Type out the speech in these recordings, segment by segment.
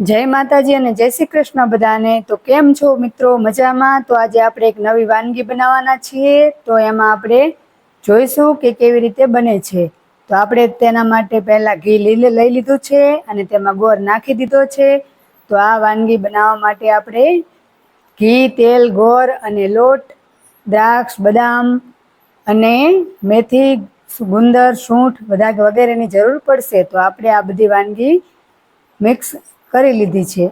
જય માતાજી અને જય શ્રી કૃષ્ણ બધાને. તો કેમ છો મિત્રો? મજામાં? તો આજે આપણે એક નવી વાનગી બનાવવાના છીએ. તો એમાં આપણે જોઈશું કે કેવી રીતે બને છે. તો આપણે તેના માટે પહેલાં ઘી લીલે લઈ લીધું છે અને તેમાં ગોળ નાખી દીધો છે. તો આ વાનગી બનાવવા માટે આપણે ઘી, તેલ, ગોળ અને લોટ, દ્રાક્ષ, બદામ અને મેથી, ગુંદર, સૂંઠ બધા વગેરેની જરૂર પડશે. તો આપણે આ બધી વાનગી મિક્સ કરી લીધી છે.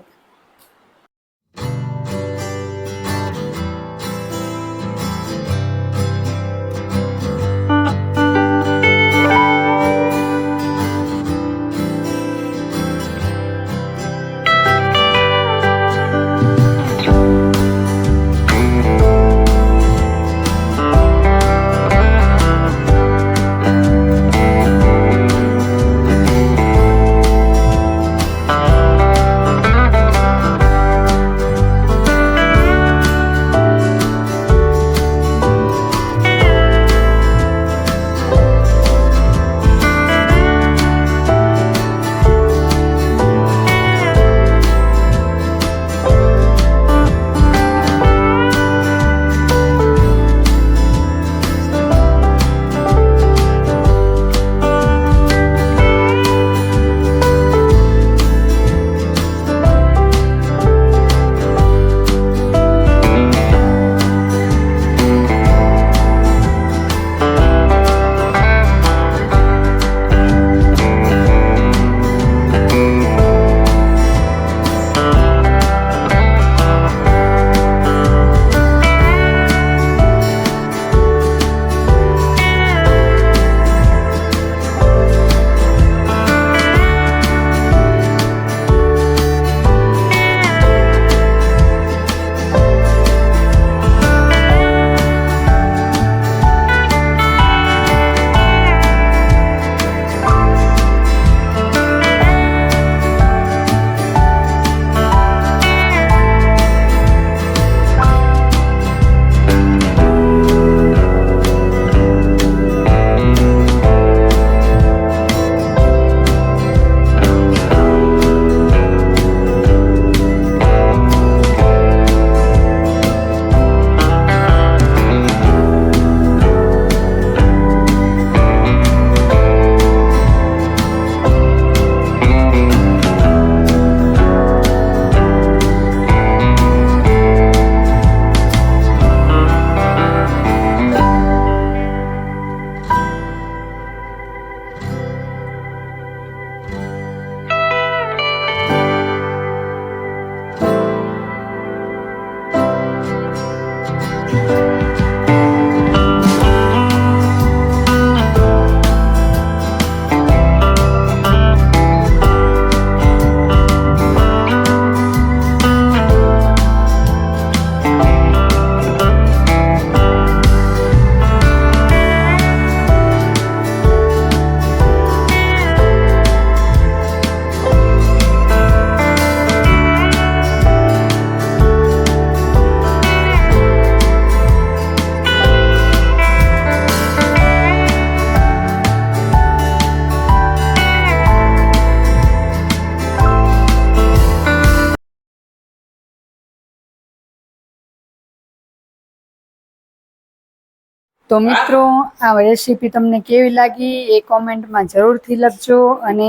તો મિત્રો આ રેસીપી તમને કેવી લાગી એ કોમેન્ટમાં જરૂરથી લખજો અને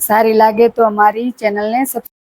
સારી લાગે તો અમારી ચેનલને સબસ્ક્રાઈબ